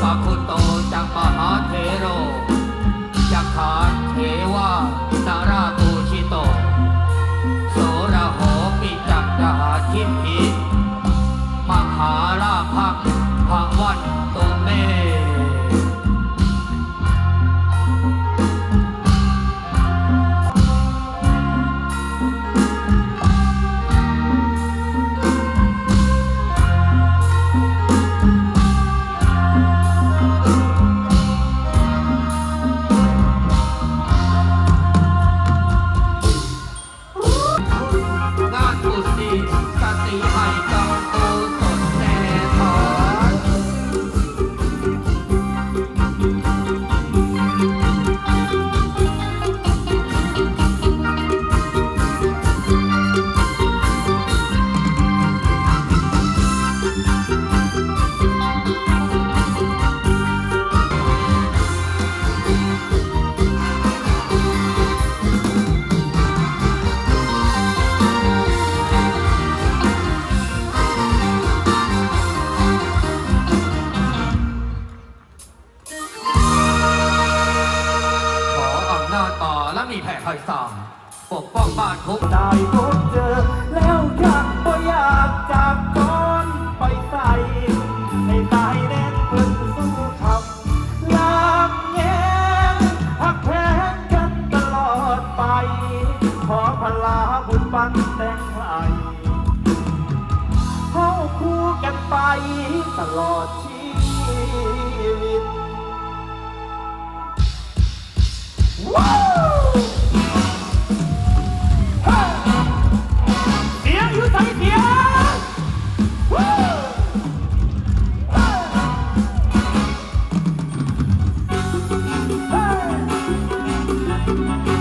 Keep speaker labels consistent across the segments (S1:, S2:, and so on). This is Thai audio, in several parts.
S1: พ
S2: ระคุณโตจักมหาเทโร ค่อยสร้งปกป้องบ้านคง
S1: ได้พบเจอ แล้วอยากบ่อยากจากก่อนไปใส่ให้ตายแน่นเพื่นสู้ทำลามแย้งหักแพงกันตลอดไป ขอพลาบุญปันแต่งไหลเข้าคู่กันไปตลอด Thank you.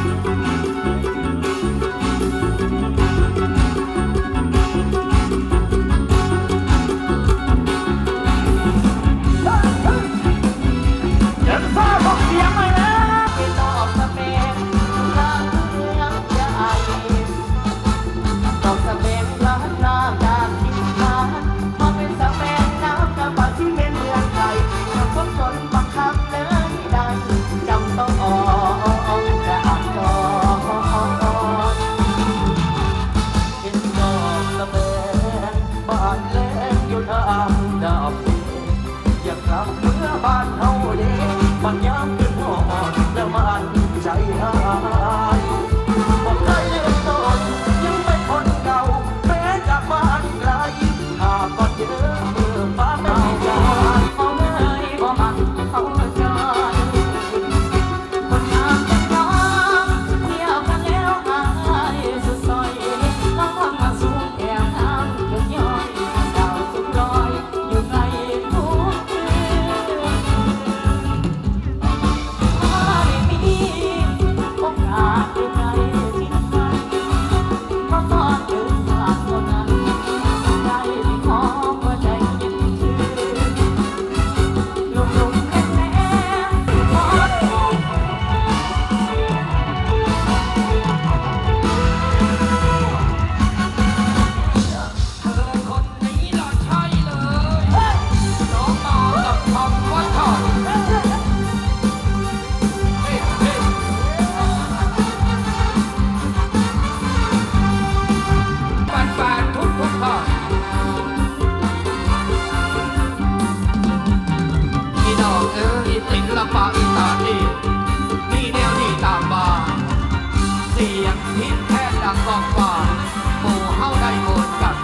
S1: ได้โอน
S3: กัน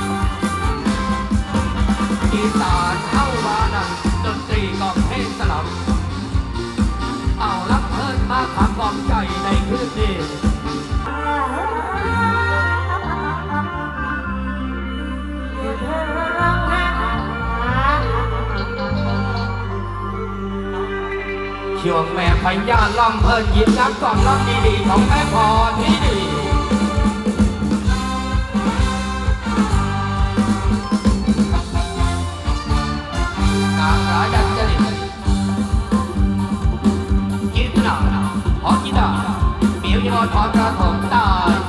S3: อีสานเข้ามานั่นดนตรีกองเทศลำเอารับเพิ่นมาขำกองใจในคืนนี้ช่วงแม่พญาล่ำเพิ่นยินรับก่อนล่ำดีๆของแม่พอที่ดี จิตกินหนาหอกีตาเปียวยอดพอมกระถมตาย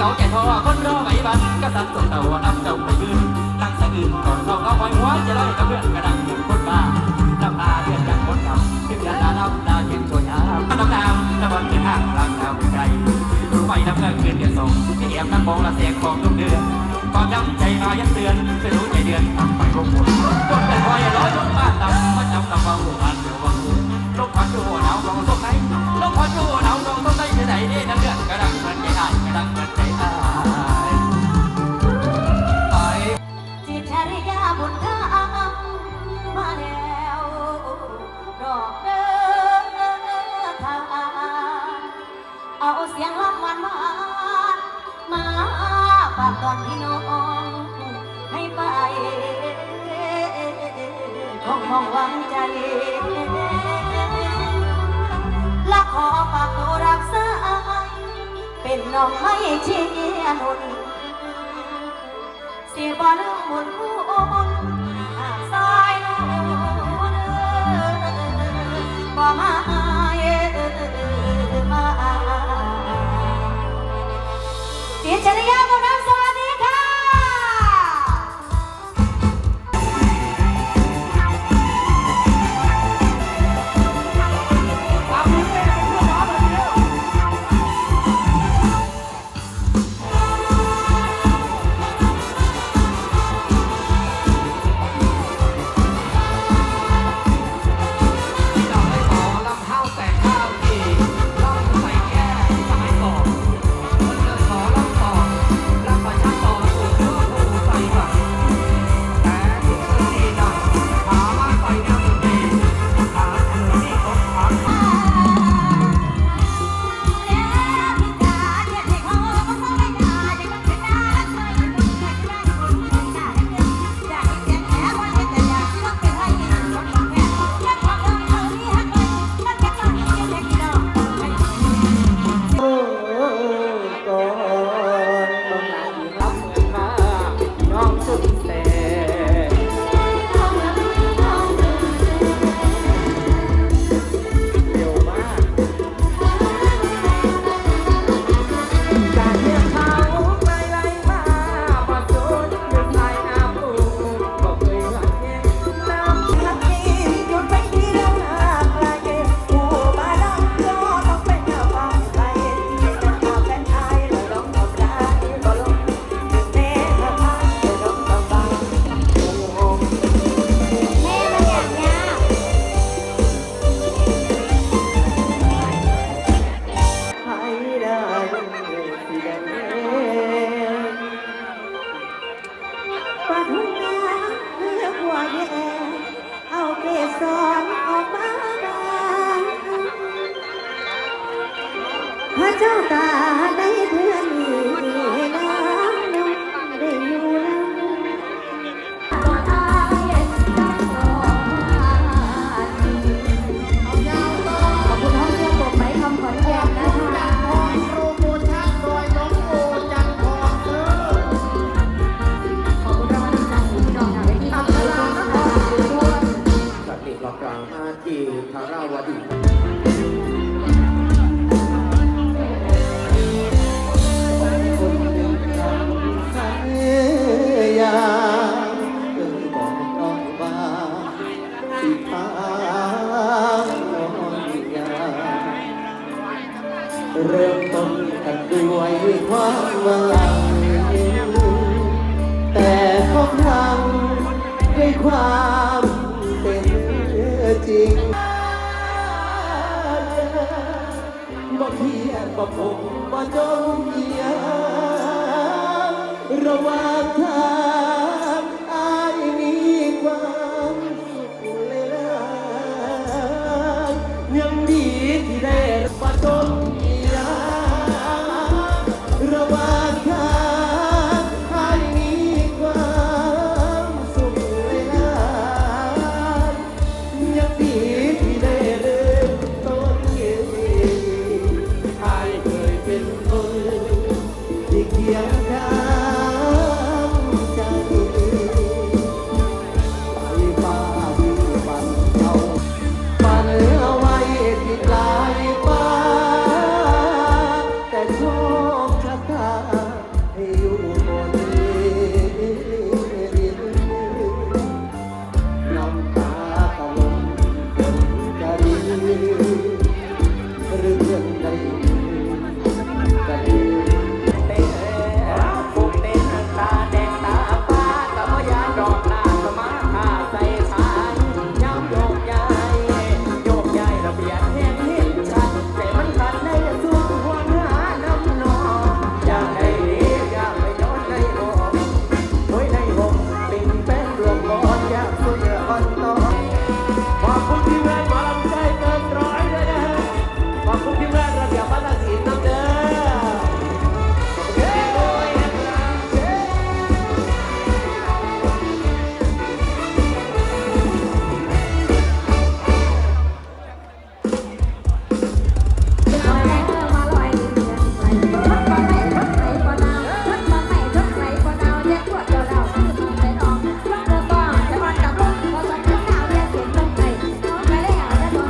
S3: เก่าแก่ทอคนรอไวบันก็สั่นส่งเต่าน้ำเต่าไปยืนนั่งสะอื่นก่อนเขาเขาไว้หัวจะได้กับเพื่อนกระดังหนึ่งคนบ้าน้ำตาเดือดจากคนเก่าขึ้นยันตาดำตาเขียช่วยงามน้ำตาน้ำมันเกินห้างหลังดาวไกรู้ไหมน้ำเงินเกินเดือดส่งที่แอบนั่งมองละ
S1: แสงของลูกาก่อนพี่น้องให้ไปของหวังใจ และขอฝากตัวรักษาเป็นน้องให้เชียร์นุนเสียบอ
S3: ลหมดคู่สาย
S2: นูนบ่มาเอ่
S3: มาเสี
S2: ยจ
S3: ริยาบ่นะ ควา
S4: มเป็นจริงบ่เพียงบ่ผมบ่จงเยียระวังทาง